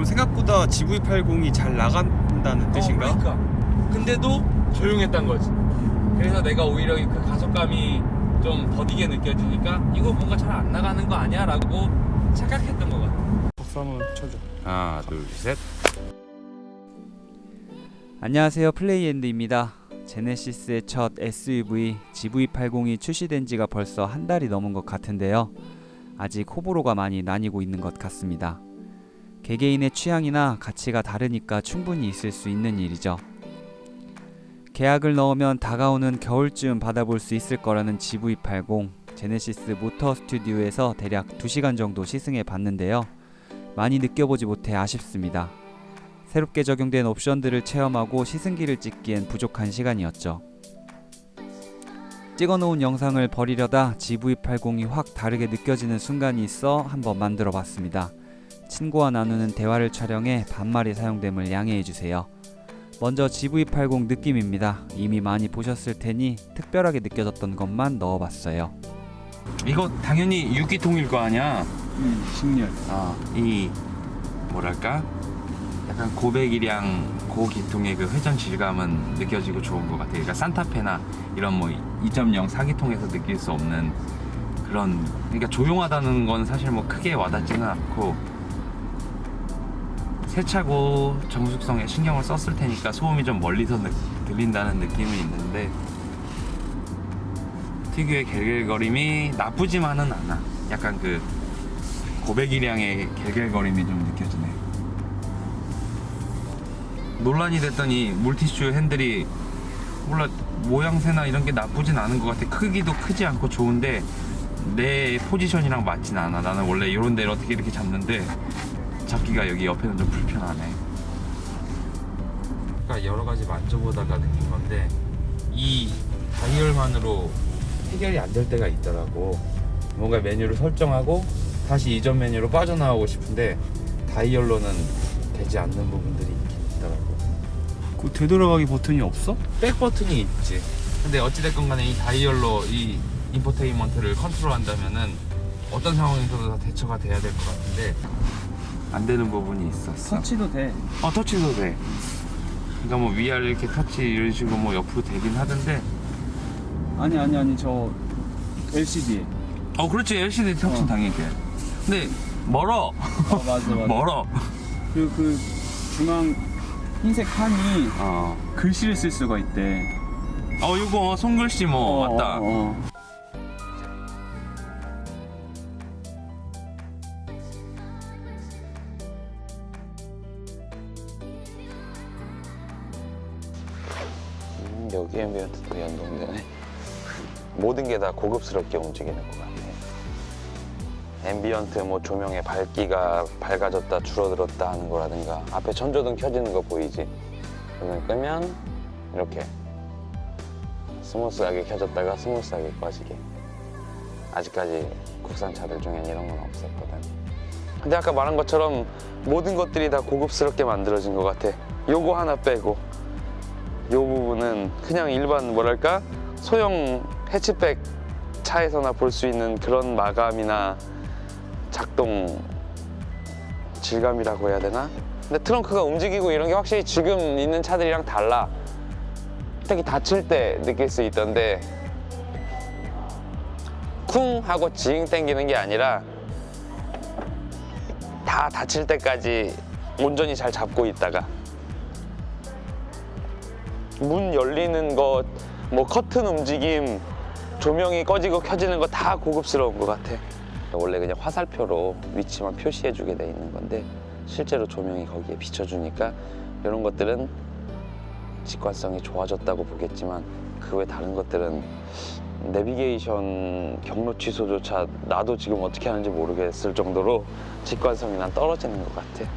그럼 생각보다 GV80이 잘 나간다는 뜻인가? 어, 그러니까. 근데도 조용했단 거지. 그래서 내가 오히려 그 가속감이 좀 더디게 느껴지니까 이거 뭔가 잘 안 나가는 거 아니야? 라고 착각했던 것 같아. 박수 한번 쳐줘. 하나 둘 셋 안녕하세요 플레이엔드입니다 제네시스의 첫 SUV GV80이 출시된 지가 벌써 한 달이 넘은 것 같은데요 아직 호불호가 많이 나뉘고 있는 것 같습니다 개개인의 취향이나 가치가 다르니까 충분히 있을 수 있는 일이죠 계약을 넣으면 다가오는 겨울쯤 받아볼 수 있을 거라는 GV80 제네시스 모터 스튜디오에서 대략 2시간 정도 시승해 봤는데요 많이 느껴보지 못해 아쉽습니다 새롭게 적용된 옵션들을 체험하고 시승기를 찍기엔 부족한 시간이었죠. 찍어놓은 영상을 버리려다 GV80이 확 다르게 느껴지는 순간이 있어 한번 만들어 봤습니다. 친구와 나누는 대화를 촬영해 반말이 사용됨을 양해해 주세요. 먼저 GV80 느낌입니다. 이미 많이 보셨을 테니 특별하게 느껴졌던 것만 넣어봤어요. 이거 당연히 6기통일 거 아니야 음, 식렬. 아 이 뭐랄까 약간 고배기량 고기통의 그 회전 질감은 느껴지고 좋은 것 같아 그러니까 산타페나 이런 뭐 2.0 4기통에서 느낄 수 없는 그런 그러니까 조용하다는 건 사실 뭐 크게 와닿지는 않고 세차고 정숙성에 신경을 썼을 테니까 소음이 좀 멀리서 느- 들린다는 느낌은 있는데 특유의 갤갤거림이 나쁘지만은 않아. 약간 그 고배기량의 갤갤거림이 좀 느껴지네. 논란이 됐더니 물티슈 핸들이 몰라 모양새나 이런 게 나쁘진 않은 것 같아. 크기도 크지 않고 좋은데 내 포지션이랑 맞진 않아. 나는 원래 이런 데를 어떻게 이렇게 잡는데 잡기가 여기 옆에는 좀 불편하네. 그러니까 여러 가지 만져보다가 느낀 건데 이 다이얼만으로 해결이 안 될 때가 있더라고. 뭔가 메뉴를 설정하고 다시 이전 메뉴로 빠져나오고 싶은데 다이얼로는 되지 않는 부분들이 있긴 있더라고. 그 되돌아가기 버튼이 없어? 백 버튼이 있지. 근데 어찌됐건 간에 이 다이얼로 이 인포테인먼트를 컨트롤 한다면은 어떤 상황에서도 다 대처가 돼야 될 것 같은데 안 되는 부분이 있었어. 터치도 돼. 어 터치도 돼. 그러니까 뭐 위아래 이렇게 터치 이런 식으로 뭐 옆으로 되긴 하던데 아니 아니 아니 저 LCD. 어 그렇지 LCD 터치 어. 당연히 돼. 근데 멀어 어 맞아 맞아. 멀어. 그, 그 중앙 흰색 칸이 어. 글씨를 쓸 수가 있대. 어 이거 손글씨 뭐 어, 맞다. 어, 어. 앰비언트도 연동되네. 모든 게 다 고급스럽게 움직이는 것 같아. 앰비언트 뭐 조명의 밝기가 밝아졌다 줄어들었다 하는 거라든가 앞에 전조등 켜지는 거 보이지? 그걸 끄면 이렇게 스무스하게 켜졌다가 스무스하게 꺼지게. 아직까지 국산 차들 중엔 이런 건 없었거든. 근데 아까 말한 것처럼 모든 것들이 다 고급스럽게 만들어진 것 같아. 요거 하나 빼고. 요 부분은 그냥 일반 뭐랄까 소형 해치백 차에서나 볼 수 있는 그런 마감이나 작동 질감이라고 해야 되나? 근데 트렁크가 움직이고 이런 게 확실히 지금 있는 차들이랑 달라. 특히 닫힐 때 느낄 수 있던데 쿵 하고 징 땡기는 게 아니라 다 닫힐 때까지 온전히 잘 잡고 있다가 문 열리는 것, 뭐 커튼 움직임, 조명이 꺼지고 켜지는 거 다 고급스러운 것 같아. 원래 그냥 화살표로 위치만 표시해주게 돼 있는 건데 실제로 조명이 거기에 비춰주니까 이런 것들은 직관성이 좋아졌다고 보겠지만 그 외 다른 것들은 내비게이션 경로 취소조차 나도 지금 어떻게 하는지 모르겠을 정도로 직관성이 난 떨어지는 것 같아.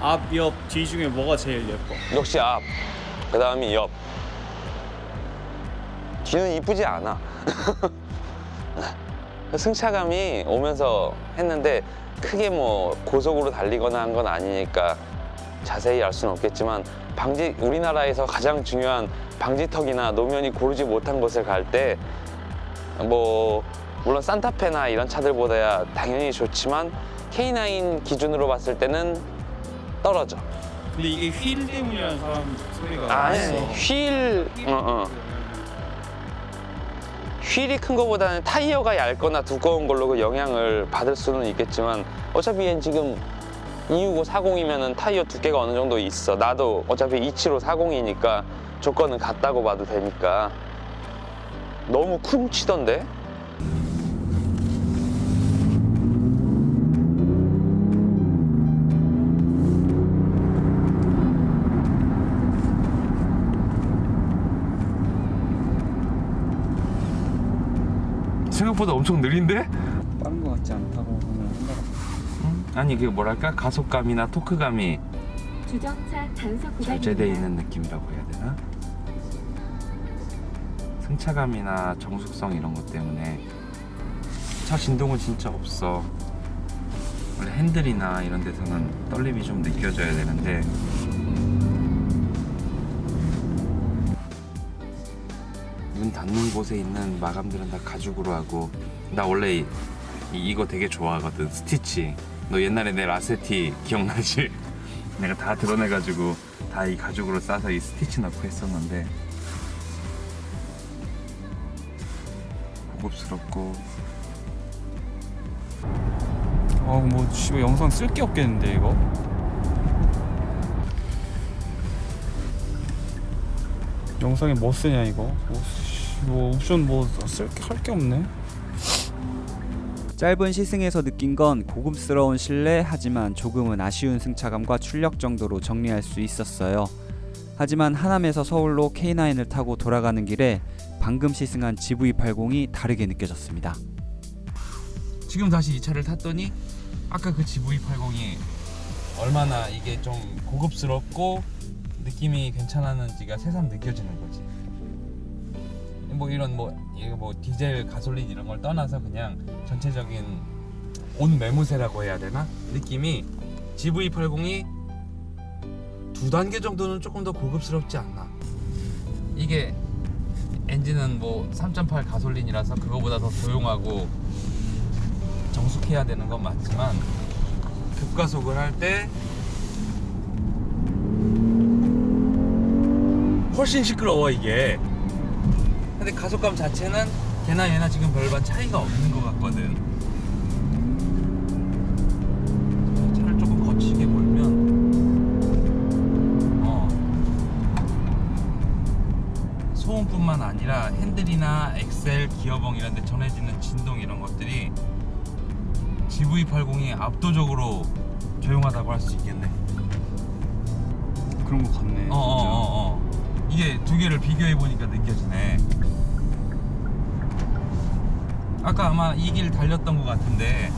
앞, 옆, 뒤 중에 뭐가 제일 예뻐? 역시 앞, 그 다음이 옆. 뒤는 이쁘지 않아. 승차감이 오면서 했는데 크게 뭐 고속으로 달리거나 한 건 아니니까 자세히 알 수는 없겠지만 방지 우리나라에서 가장 중요한 방지턱이나 노면이 고르지 못한 곳을 갈 때 뭐 물론 산타페나 이런 차들보다야 당연히 좋지만 K9 기준으로 봤을 때는 떨어져. 근데 이게 휠 때문이라는 사람 소리가 아니 있어. 휠 어, 어. 휠이 큰 거보다는 타이어가 얇거나 두꺼운 걸로 그 영향을 받을 수는 있겠지만 어차피 얘는 지금 265 40이면은 타이어 두께가 어느 정도 있어. 나도 어차피 275 40이니까 조건은 같다고 봐도 되니까 너무 쿵 치던데? 생각보다 엄청 느린데? 빠른 거 같지 않다고 오늘 생각. 아니 그 뭐랄까 가속감이나 토크감이 주정차 단속 구간입니다. 절제돼 있는 느낌이라고 해야 되나? 승차감이나 정숙성 이런 것 때문에 차 진동은 진짜 없어. 원래 핸들이나 이런 데서는 떨림이 좀 느껴져야 되는데 문 닫는 곳에 있는 마감들은 다 가죽으로 하고 나 원래 이, 이- 이거 되게 좋아하거든 스티치 너 옛날에 내 라세티 기억나지? 내가 다 드러내가지고 다 이 가죽으로 싸서 이 스티치 넣고 했었는데 고급스럽고 아뭐 씨발 영상 쓸 게 없겠는데 이거. 영상에 뭐 쓰냐 이거? 뭐, 씨, 뭐 옵션 뭐 쓸 게 할 게 없네. 짧은 시승에서 느낀 건 고급스러운 실내 하지만 조금은 아쉬운 승차감과 출력 정도로 정리할 수 있었어요. 하지만 하남에서 서울로 K9을 타고 돌아가는 길에 방금 시승한 GV80이 다르게 느껴졌습니다. 지금 다시 이 차를 탔더니 아까 그 GV80이 얼마나 이게 좀 고급스럽고 느낌이 괜찮았는지가 새삼 느껴지는 거지. 뭐 이런 뭐 이거 뭐 디젤 가솔린 이런 걸 떠나서 그냥 전체적인 온 매무새라고 해야 되나 느낌이 GV80이 두 단계 정도는 조금 더 고급스럽지 않나. 이게 엔진은 뭐 3.8 가솔린이라서 그거보다 더 조용하고 정숙해야 되는 건 맞지만 급가속을 할 때 훨씬 시끄러워 이게 근데 가속감 자체는 걔나 얘나 지금 별반 차이가 없는 것 같거든 차를 조금 거치게 몰면 어 소음뿐만 아니라 핸들이나 엑셀, 기어봉 이런 데 전해지는 진동 이런 것들이 GV80이 압도적으로 조용하다고 할 수 있겠네. 그런 거 같네. 어, 어, 어, 어. 이게 두 개를 비교해 보니까 느껴지네. 아까 아마 이 길 달렸던 것 같은데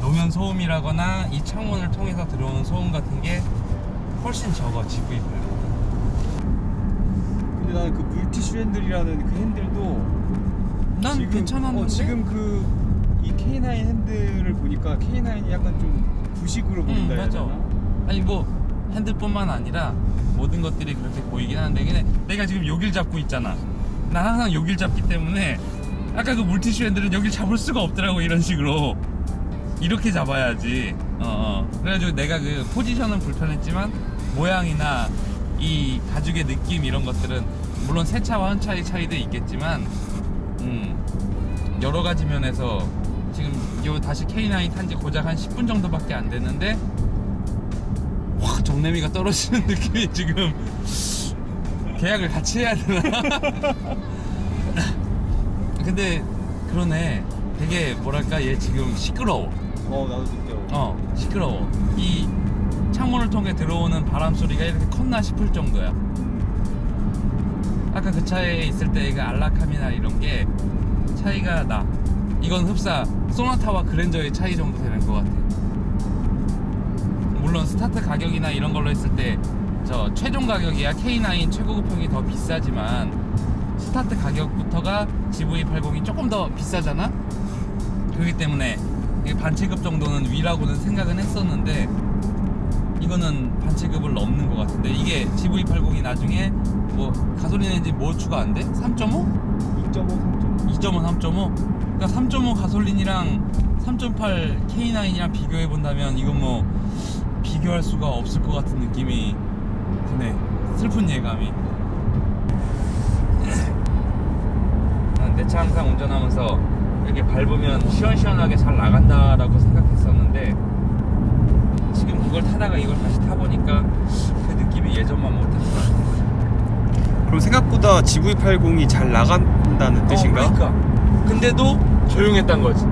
노면 소음이라거나 이 창문을 통해서 들어오는 소음 같은 게 훨씬 적어 GV80. 근데 나는 그 물티슈 핸들이라는 그 핸들도 난 지금, 괜찮았는데 어, 지금 그 이 K9 핸들을 보니까 K9이 약간 좀 부식으로 보인다 해야 맞아. 되나? 아니 뭐 핸들뿐만 아니라 모든 것들이 그렇게 보이긴 하는데 근데 내가 지금 여길 잡고 있잖아 난 항상 여길 잡기 때문에 아까 그 물티슈 핸들은 여길 잡을 수가 없더라고 이런 식으로 이렇게 잡아야지 어, 어. 그래가지고 내가 그 포지션은 불편했지만 모양이나 이 가죽의 느낌 이런 것들은 물론 새 차와 한 차의 차이도 있겠지만 음 여러 가지 면에서 지금 요 다시 K9 탄지 고작 한 10분 정도밖에 안 됐는데 확 정내미가 떨어지는 느낌이 지금 계약을 같이 해야 되나? 근데 그러네. 되게 뭐랄까 얘 지금 시끄러워. 어 나도 느껴. 어 시끄러워. 이 창문을 통해 들어오는 바람 소리가 이렇게 컸나 싶을 정도야. 아까 그 차에 있을 때그 안락함이나 이런 게 차이가 나. 이건 흡사 소나타와 그랜저의 차이 정도 되는 것 같아. 물론 스타트 가격이나 이런 걸로 했을 때 저 최종 가격이야. K9 최고급형이 더 비싸지만 스타트 가격부터가 GV80이 조금 더 비싸잖아 그렇기 때문에 반체급 정도는 위라고는 생각은 했었는데 이거는 반체급을 넘는 것 같은데 이게 GV80이 나중에 뭐 가솔린 엔진 뭐 추가 안 돼? 3.5? 2.5, 3.5. 2.5, 3.5? 그러니까 3.5 가솔린이랑 3.8 K9이랑 비교해 본다면 이건 뭐 비교할 수가 없을 것 같은 느낌이 드네. 슬픈 예감이. 내 차 항상 운전하면서 이렇게 밟으면 시원시원하게 잘 나간다라고 생각했었는데 지금 그걸 타다가 이걸 다시 타보니까 그 느낌이 예전만 못한 것 같아요. 그럼 생각보다 GV80이 잘 나간다는 뜻인가? 어, 그러니까. 근데도 조용했단 거지.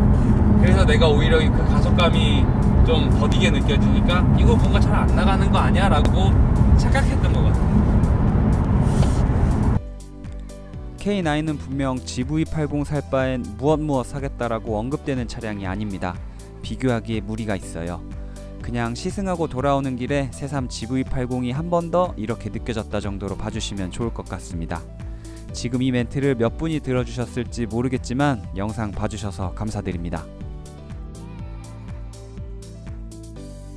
그래서 내가 오히려 그 가속감이 좀 더디게 느껴지니까 이거 뭔가 잘 안 나가는 거 아니야 라고 착각했던 것 같아. K9은 분명 GV80 살 바엔 무엇 무엇 사겠다라고 언급되는 차량이 아닙니다. 비교하기에 무리가 있어요. 그냥 시승하고 돌아오는 길에 새삼 GV80이 한 번 더 이렇게 느껴졌다 정도로 봐주시면 좋을 것 같습니다. 지금 이 멘트를 몇 분이 들어주셨을지 모르겠지만 영상 봐주셔서 감사드립니다.